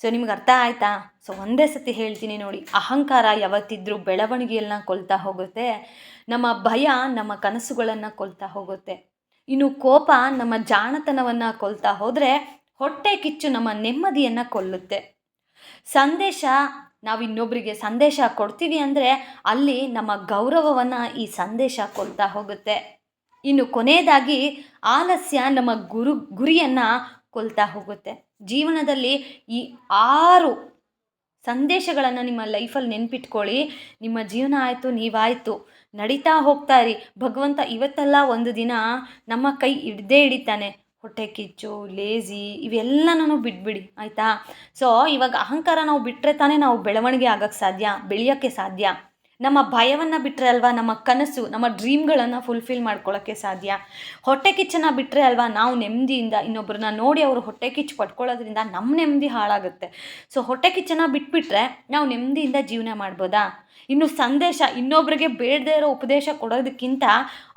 ಸೊ ನಿಮ್ಗೆ ಅರ್ಥ ಆಯಿತಾ? ಸೊ ಒಂದೇ ಸತಿ ಹೇಳ್ತೀನಿ ನೋಡಿ, ಅಹಂಕಾರ ಯಾವತ್ತಿದ್ರೂ ಬೆಳವಣಿಗೆಯನ್ನು ಕೊಲ್ತಾ ಹೋಗುತ್ತೆ, ನಮ್ಮ ಭಯ ನಮ್ಮ ಕನಸುಗಳನ್ನು ಕೊಲ್ತಾ ಹೋಗುತ್ತೆ. ಇನ್ನು ಕೋಪ ನಮ್ಮ ಜಾಣತನವನ್ನು ಕೊಲ್ತಾ ಹೋದರೆ ಹೊಟ್ಟೆ ಕಿಚ್ಚು ನಮ್ಮ ನೆಮ್ಮದಿಯನ್ನು ಕೊಲ್ಲುತ್ತೆ. ಸಂದೇಶ ನಾವು ಇನ್ನೊಬ್ಬರಿಗೆ ಸಂದೇಶ ಕೊಡ್ತೀವಿ ಅಂದರೆ ಅಲ್ಲಿ ನಮ್ಮ ಗೌರವವನ್ನು ಈ ಸಂದೇಶ ಕೊಡ್ತಾ ಹೋಗುತ್ತೆ. ಇನ್ನು ಕೊನೆಯದಾಗಿ ಆಲಸ್ಯ ನಮ್ಮ ಗುರು, ಗುರಿಯನ್ನು ಕೊಲ್ತಾ ಹೋಗುತ್ತೆ. ಜೀವನದಲ್ಲಿ ಈ ಆರು ಸಂದೇಶಗಳನ್ನು ನಿಮ್ಮ ಲೈಫಲ್ಲಿ ನೆನ್ಪಿಟ್ಕೊಳ್ಳಿ. ನಿಮ್ಮ ಜೀವನ ಆಯಿತು, ನೀವಾಯಿತು. ನಡೀತಾ ಹೋಗ್ತಾ ಇರಿ. ಭಗವಂತ ಇವತ್ತೆಲ್ಲ ಒಂದು ದಿನ ನಮ್ಮ ಕೈ ಹಿಡ್ದೇ ಹಿಡಿತಾನೆ. ಹೊಟ್ಟೆ ಕಿಚ್ಚು ಲೇಝಿ ಇವೆಲ್ಲನೂ ಬಿಟ್ಬಿಡಿ, ಆಯಿತಾ? ಸೊ ಇವಾಗ ಅಹಂಕಾರ ನಾವು ಬಿಟ್ಟರೆ ತಾನೇ ನಾವು ಬೆಳವಣಿಗೆ ಆಗೋಕ್ಕೆ ಸಾಧ್ಯ ಬೆಳೆಯೋಕ್ಕೆ ಸಾಧ್ಯ. ನಮ್ಮ ಭಯವನ್ನು ಬಿಟ್ಟರೆ ಅಲ್ವಾ, ನಮ್ಮ ಕನಸು, ನಮ್ಮ ಡ್ರೀಮ್ಗಳನ್ನು ಫುಲ್ಫಿಲ್ ಮಾಡ್ಕೊಳ್ಳೋಕ್ಕೆ ಸಾಧ್ಯ. ಹೊಟ್ಟೆ ಕಿಚ್ಚನ್ನು ಬಿಟ್ಟರೆ ಅಲ್ವಾ, ನಾವು ನೆಮ್ಮದಿಯಿಂದ ಇನ್ನೊಬ್ಬರನ್ನ ನೋಡಿ ಅವರು ಹೊಟ್ಟೆ ಕಿಚ್ಚು ಪಡ್ಕೊಳ್ಳೋದ್ರಿಂದ ನಮ್ಮ ನೆಮ್ಮದಿ ಹಾಳಾಗುತ್ತೆ. ಸೊ ಹೊಟ್ಟೆ ಕಿಚ್ಚನ್ನು ಬಿಟ್ಬಿಟ್ರೆ ನಾವು ನೆಮ್ಮದಿಯಿಂದ ಜೀವನ ಮಾಡ್ಬೋದಾ? ಇನ್ನು ಸಂದೇಶ, ಇನ್ನೊಬ್ರಿಗೆ ಬೇಡದೇ ಇರೋ ಉಪದೇಶ ಕೊಡೋದಕ್ಕಿಂತ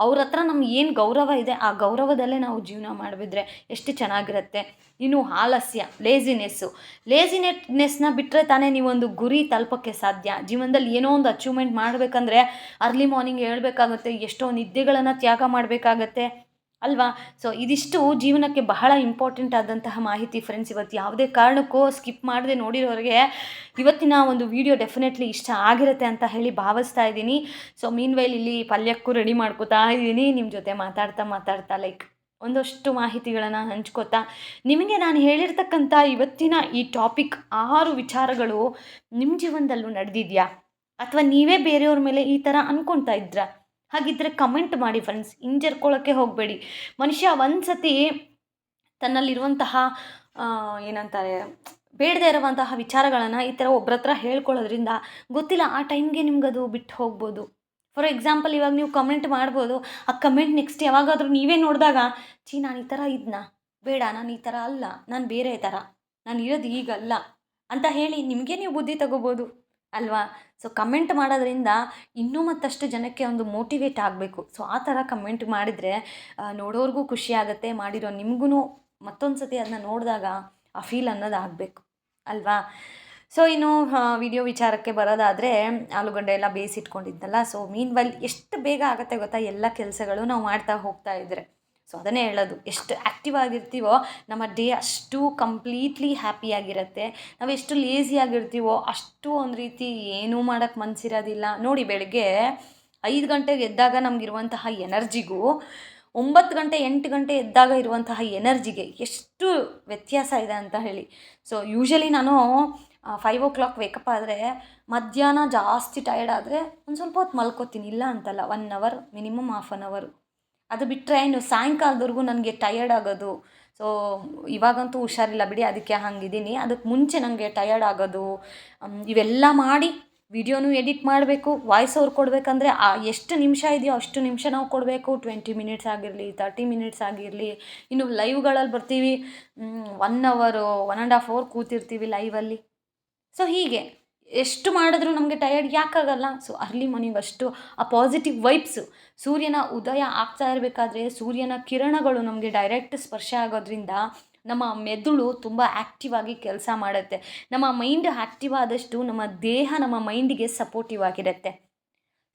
ಅವ್ರ ಹತ್ರ ನಮ್ಗೆ ಏನು ಗೌರವ ಇದೆ, ಆ ಗೌರವದಲ್ಲೇ ನಾವು ಜೀವನ ಮಾಡಿಬಿದ್ರೆ ಎಷ್ಟು ಚೆನ್ನಾಗಿರುತ್ತೆ. ಇನ್ನು ಆಲಸ್ಯ ಲೇಸಿನೆಸ್ಸು ಲೇಸಿನೆಸ್ನ ಬಿಟ್ಟರೆ ತಾನೇ ನೀವೊಂದು ಗುರಿ ತಲುಪೋಕ್ಕೆ ಸಾಧ್ಯ. ಜೀವನದಲ್ಲಿ ಏನೋ ಒಂದು ಅಚೀವ್ಮೆಂಟ್ ಮಾಡಬೇಕಂದ್ರೆ ಅರ್ಲಿ ಮಾರ್ನಿಂಗ್ ಹೇಳಬೇಕಾಗುತ್ತೆ ಎಷ್ಟೋ ನಿದ್ದೆಗಳನ್ನು ತ್ಯಾಗ ಮಾಡಬೇಕಾಗತ್ತೆ. ಅಲ್ವಾ? ಸೊ ಇದಿಷ್ಟು ಜೀವನಕ್ಕೆ ಬಹಳ ಇಂಪಾರ್ಟೆಂಟ್ ಆದಂತಹ ಮಾಹಿತಿ ಫ್ರೆಂಡ್ಸ್ ಇವತ್ತು ಯಾವುದೇ ಕಾರಣಕ್ಕೂ ಸ್ಕಿಪ್ ಮಾಡದೆ ನೋಡಿರೋರಿಗೆ ಇವತ್ತಿನ ಒಂದು ವಿಡಿಯೋ ಡೆಫಿನೆಟ್ಲಿ ಇಷ್ಟ ಆಗಿರುತ್ತೆ ಅಂತ ಹೇಳಿ ಭಾವಿಸ್ತಾ ಇದ್ದೀನಿ. ಸೊ ಮೀನ್ ವೈಲ್ ಇಲ್ಲಿ ಪಲ್ಯಕ್ಕೂ ರೆಡಿ ಮಾಡ್ಕೋತಾ ಇದ್ದೀನಿ. ನಿಮ್ಮ ಜೊತೆ ಮಾತಾಡ್ತಾ ಮಾತಾಡ್ತಾ ಲೈಕ್ ಒಂದಷ್ಟು ಮಾಹಿತಿಗಳನ್ನು ಹಂಚ್ಕೋತಾ ನಿಮಗೆ ನಾನು ಹೇಳಿರ್ತಕ್ಕಂಥ ಇವತ್ತಿನ ಈ ಟಾಪಿಕ್ ಆರು ವಿಚಾರಗಳು ನಿಮ್ಮ ಜೀವನದಲ್ಲೂ ನಡೆದಿದೆಯಾ? ಅಥವಾ ನೀವೇ ಬೇರೆಯವ್ರ ಮೇಲೆ ಈ ಥರ ಅಂದ್ಕೊತಾ ಇದ್ರಾ? ಹಾಗಿದ್ದರೆ ಕಮೆಂಟ್ ಮಾಡಿ ಫ್ರೆಂಡ್ಸ್ ಹಿಂಜರ್ಕೊಳ್ಳೋಕ್ಕೆ ಹೋಗಬೇಡಿ. ಮನುಷ್ಯ ಒಂದು ಸತಿ ತನ್ನಲ್ಲಿರುವಂತಹ ಏನಂತಾರೆ, ಬೇಡದೇ ಇರುವಂತಹ ವಿಚಾರಗಳನ್ನು ಈ ಥರ ಒಬ್ಬರ ಹತ್ರ ಹೇಳ್ಕೊಳ್ಳೋದ್ರಿಂದ ಗೊತ್ತಿಲ್ಲ, ಆ ಟೈಮ್ಗೆ ನಿಮ್ಗದು ಬಿಟ್ಟು ಹೋಗ್ಬೋದು. ಫಾರ್ ಎಕ್ಸಾಂಪಲ್ ಇವಾಗ ನೀವು ಕಮೆಂಟ್ ಮಾಡ್ಬೋದು, ಆ ಕಮೆಂಟ್ ನೆಕ್ಸ್ಟ್ ಯಾವಾಗಾದರೂ ನೀವೇ ನೋಡಿದಾಗ ಚೀ ನಾನು ಈ ಥರ ಇದ್ನಾ? ಬೇಡ, ನಾನು ಈ ಥರ ಅಲ್ಲ, ನಾನು ಬೇರೆ ಥರ ನಾನು ಇರೋದು ಈಗಲ್ಲ ಅಂತ ಹೇಳಿ ನಿಮಗೆ ನೀವು ಬುದ್ಧಿ ತಗೋಬೋದು. ಅಲ್ವಾ? ಸೊ ಕಮೆಂಟ್ ಮಾಡೋದ್ರಿಂದ ಇನ್ನೂ ಮತ್ತಷ್ಟು ಜನಕ್ಕೆ ಒಂದು ಮೋಟಿವೇಟ್ ಆಗಬೇಕು. ಸೊ ಆ ಥರ ಕಮೆಂಟ್ ಮಾಡಿದರೆ ನೋಡೋರ್ಗೂ ಖುಷಿ ಆಗುತ್ತೆ, ಮಾಡಿರೋ ನಿಮಗೂ ಮತ್ತೊಂದು ಸತಿ ಅದನ್ನ ನೋಡಿದಾಗ ಆ ಫೀಲ್ ಅನ್ನೋದು ಆಗಬೇಕು. ಅಲ್ವಾ? ಸೊ ಇನ್ನು ವಿಡಿಯೋ ವಿಚಾರಕ್ಕೆ ಬರೋದಾದರೆ, ಆಲೂಗಡ್ಡೆ ಎಲ್ಲ ಬೇಯಿಸಿಟ್ಕೊಂಡಿದ್ದಲ್ಲ. ಸೊ ಮೀನ್ ವೈಲ್ ಎಷ್ಟು ಬೇಗ ಆಗುತ್ತೆ ಗೊತ್ತಾ? ಎಲ್ಲ ಕೆಲಸಗಳು ನಾವು ಮಾಡ್ತಾ ಹೋಗ್ತಾ ಇದ್ದರೆ ಸೊ ಅದನ್ನೇ ಹೇಳೋದು. ಎಷ್ಟು ಆ್ಯಕ್ಟಿವ್ ಆಗಿರ್ತೀವೋ, ನಮ್ಮ ಡೇ ಅಷ್ಟು ಕಂಪ್ಲೀಟ್ಲಿ ಹ್ಯಾಪಿಯಾಗಿರುತ್ತೆ ನಾವು ಎಷ್ಟು ಲೇಸಿಯಾಗಿರ್ತೀವೋ ಅಷ್ಟು ಒಂದು ರೀತಿ ಏನೂ ಮಾಡೋಕ್ಕೆ ಮನಸ್ಸಿರೋದಿಲ್ಲ ನೋಡಿ ಬೆಳಗ್ಗೆ ಐದು ಗಂಟೆಗೆ ಎದ್ದಾಗ ನಮಗಿರುವಂತಹ ಎನರ್ಜಿಗೂ, ಒಂಬತ್ತು ಗಂಟೆ, ಎಂಟು ಗಂಟೆ ಎದ್ದಾಗ ಇರುವಂತಹ ಎನರ್ಜಿಗೆ ಎಷ್ಟು ವ್ಯತ್ಯಾಸ ಇದೆ ಅಂತ ಹೇಳಿ. ಸೊ ಯೂಶಲಿ ನಾನು ಫೈವ್ ಓ ಕ್ಲಾಕ್ ವೇಕಪ್ ಆದರೆ ಮಧ್ಯಾಹ್ನ ಜಾಸ್ತಿ ಟಯರ್ಡ್ ಆದರೆ ಒಂದು ಸ್ವಲ್ಪ ಹೊತ್ತು ಮಲ್ಕೋತೀನಿ. ಇಲ್ಲ ಅಂತಲ್ಲ one hour minimum half an hour ಅದು ಬಿಟ್ಟರೆ ಇನ್ನು ಸಾಯಂಕಾಲದವರೆಗೂ ನನಗೆ ಟಯರ್ಡ್ ಆಗೋದು. ಸೊ ಇವಾಗಂತೂ ಹುಷಾರಿಲ್ಲ ಬಿಡಿ, ಅದಕ್ಕೆ ಹಂಗಿದ್ದೀನಿ. ಅದಕ್ಕೆ ಮುಂಚೆ ನನಗೆ ಟಯರ್ಡ್ ಆಗೋದು. ಇವೆಲ್ಲ ಮಾಡಿ ವಿಡಿಯೋನು ಎಡಿಟ್ ಮಾಡಬೇಕು ವಾಯ್ಸ್ ಓವರ್ ಕೊಡಬೇಕಂದ್ರೆ, ಆ, ಎಷ್ಟು ನಿಮಿಷ ಇದೆಯೋ ಅಷ್ಟು ನಿಮಿಷ ನಾವು ಕೊಡಬೇಕು. ಟ್ವೆಂಟಿ ಮಿನಿಟ್ಸ್ ಆಗಿರಲಿ ತರ್ಟಿ ಮಿನಿಟ್ಸ್ ಆಗಿರಲಿ. ಇನ್ನು ಲೈವ್ಗಳಲ್ಲಿ ಬರ್ತೀವಿ. One hour one and half hour ಕೂತಿರ್ತೀವಿ ಲೈವಲ್ಲಿ ಸೊ ಹೀಗೆ. ಎಷ್ಟು ಮಾಡಿದ್ರೂ ನಮಗೆ ಟಯರ್ಡ್ ಯಾಕಾಗಲ್ಲ? ಸೊ ಅರ್ಲಿ ಮಾರ್ನಿಂಗ್ ಅಷ್ಟು ಆ ಪಾಸಿಟಿವ್ ವೈಬ್ಸು ಸೂರ್ಯನ ಉದಯ ಆಗ್ತಾ ಇರಬೇಕಾದ್ರೆ ಸೂರ್ಯನ ಕಿರಣಗಳು ನಮಗೆ ಡೈರೆಕ್ಟ್ ಸ್ಪರ್ಶ ಆಗೋದ್ರಿಂದ ನಮ್ಮ ಮೆದುಳು ತುಂಬ ಆ್ಯಕ್ಟಿವ್ ಆಗಿ ಕೆಲಸ ಮಾಡುತ್ತೆ. ನಮ್ಮ ಮೈಂಡ್ ಆ್ಯಕ್ಟಿವ್ ಆದಷ್ಟು ನಮ್ಮ ದೇಹ ನಮ್ಮ ಮೈಂಡಿಗೆ ಸಪೋರ್ಟಿವ್ ಆಗಿರುತ್ತೆ.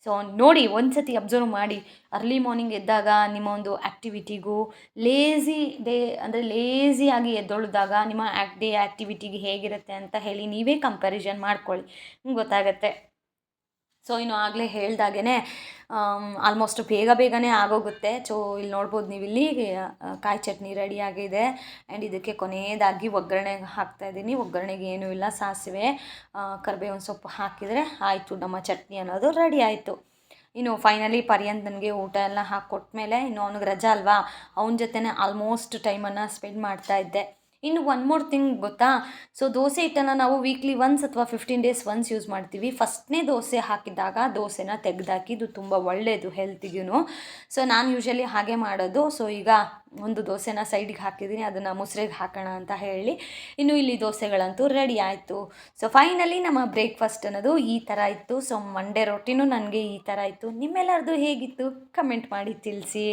ಸೊ ನೋಡಿ ಒಂದು ಸತಿ ಅಬ್ಸರ್ವ್ ಮಾಡಿ. ಅರ್ಲಿ ಮಾರ್ನಿಂಗ್ ಎದ್ದಾಗ ನಿಮ್ಮ ಒಂದು ಆ್ಯಕ್ಟಿವಿಟಿಗೂ ಲೇಝಿ ಡೇ ಅಂದರೆ ಲೇಝಿಯಾಗಿ ಎದ್ದೊಳ್ದಾಗ ನಿಮ್ಮ ಆ್ಯಕ್ ಡೇ ಆ್ಯಕ್ಟಿವಿಟಿಗೆ ಹೇಗಿರುತ್ತೆ ಅಂತ ಹೇಳಿ ನೀವೇ ಕಂಪ್ಯಾರಿಸನ್ ಮಾಡ್ಕೊಳ್ಳಿ. ನಿಮ್ಗೆ ಗೊತ್ತಾಗತ್ತೆ. ಸೊ ಇನ್ನು ಆಗಲೇ ಹೇಳ್ದಾಗೇ ಆಲ್ಮೋಸ್ಟ್ ಬೇಗ ಬೇಗನೆ ಆಗೋಗುತ್ತೆ. ಸೊ ಇಲ್ಲಿ ನೋಡ್ಬೋದು ನೀವು ಇಲ್ಲಿ ಕಾಯಿ ಚಟ್ನಿ ರೆಡಿಯಾಗಿದೆ ಆ್ಯಂಡ್ ಇದಕ್ಕೆ ಕೊನೆಯದಾಗಿ ಒಗ್ಗರಣೆ ಹಾಕ್ತಾಯಿದ್ದೀನಿ ಒಗ್ಗರಣೆಗೆ ಏನೂ ಇಲ್ಲ, ಸಾಸಿವೆ ಕರಿಬೇವಿನ ಸೊಪ್ಪು ಹಾಕಿದರೆ ಆಯಿತು, ನಮ್ಮ ಚಟ್ನಿ ಅನ್ನೋದು ರೆಡಿ ಆಯಿತು. ಇನ್ನು ಫೈನಲಿ ಪರ್ಯಂತ ನನಗೆ ಊಟ ಎಲ್ಲ ಮೇಲೆ ಇನ್ನು ಅವ್ನಿಗೆ ರಜಾ ಅಲ್ವಾ? ಅವನ ಜೊತೆನೇ ಆಲ್ಮೋಸ್ಟ್ ಟೈಮನ್ನು ಸ್ಪೆಂಡ್ ಮಾಡ್ತಾ ಇದ್ದೆ. ಇನ್ನು ಒನ್ ಮೋರ್ ಥಿಂಗ್ ಗೊತ್ತಾ? ಸೊ ದೋಸೆ ಹಿಟ್ಟನ್ನು ನಾವು ವೀಕ್ಲಿ ಒನ್ಸ್ ಅಥವಾ ಫಿಫ್ಟೀನ್ ಡೇಸ್ ಒನ್ಸ್ ಯೂಸ್ ಮಾಡ್ತೀವಿ. ಫಸ್ಟ್ನೇ ದೋಸೆ ಹಾಕಿದಾಗ ದೋಸೆನ ತೆಗೆದಾಕಿ ಇದು ತುಂಬ ಒಳ್ಳೆಯದು ಹೆಲ್ತಿಗೂ ಸೊ ನಾನು ಯೂಶಲಿ ಹಾಗೆ ಮಾಡೋದು. ಸೊ ಈಗ ಒಂದು ದೋಸೆನ ಸೈಡಿಗೆ ಹಾಕಿದ್ದೀನಿ. ಅದನ್ನು ಮುಸ್ರೆಗೆ ಹಾಕೋಣ ಅಂತ ಹೇಳಿ ಇನ್ನು ಇಲ್ಲಿ ದೋಸೆಗಳಂತೂ ರೆಡಿ ಆಯಿತು. ಸೊ ಫೈನಲಿ ನಮ್ಮ ಬ್ರೇಕ್ಫಾಸ್ಟ್ ಅನ್ನೋದು ಈ ಥರ ಇತ್ತು. ಸೊ ಮಂಡೇ ರೊಟ್ಟಿನೂ ನನಗೆ ಈ ಥರ ಇತ್ತು. ನಿಮ್ಮೆಲ್ಲರದು ಹೇಗಿತ್ತು? ಕಮೆಂಟ್ ಮಾಡಿ ತಿಳಿಸಿ.